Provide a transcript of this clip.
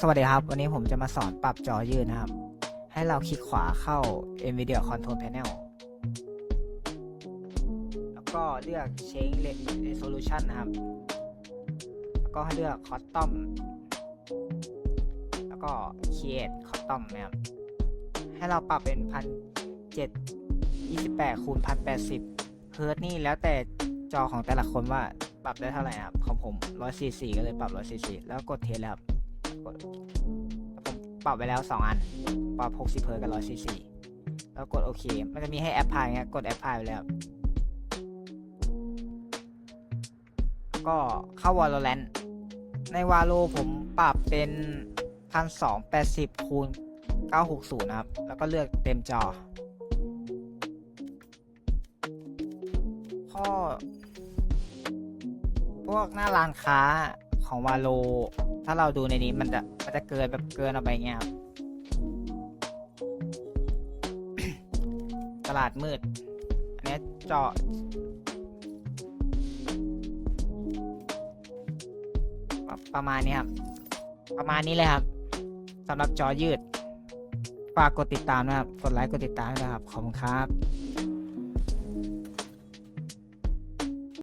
สวัสดีครับ วันนี้ผมจะมาสอนปรับจอยืดนะครับ ให้เราคลิกขวาเข้า NVIDIA Control Panel แล้วก็เลือก Change Resolution นะครับ แล้วก็ให้เลือก Custom แล้วก็ Create Custom นะครับ ให้เราปรับเป็นพันเจ็ดยี่สิบแปดคูณพันแปดสิบเฮิร์ตนี่แล้วแต่จอของแต่ละคนว่าปรับได้เท่าไหร่นะครับ ของผมร้อยสี่สี่ก็เลยปรับร้อยสี่สี่แล้วกดเทสแล้วครับ กดผมปรับไปแล้ว 2 อัน ปรับ60เฮิร์กับ144แล้วกดโอเค มันจะมีให้แอปพลายเงี้ย กดแอปพลายไปแล้ว ก็เข้า Valorant ในวาโลผมปรับเป็น1280คูณ960 นะครับ แล้วก็เลือกเต็มจอ ข้อ พวกหน้าร้านค้า ของวาโล ถ้าเราดูในนี้มันจะมันจะเกินแบบเกินออกไปเงี้ยครับ ตลาดมืด อันนี้เจาะประมาณนี้ครับ ประมาณนี้เลยครับสำหรับจอยืด ฝากกดติดตามนะครับ กดไลค์ กดติดตามนะครับ ขอบคุณครับ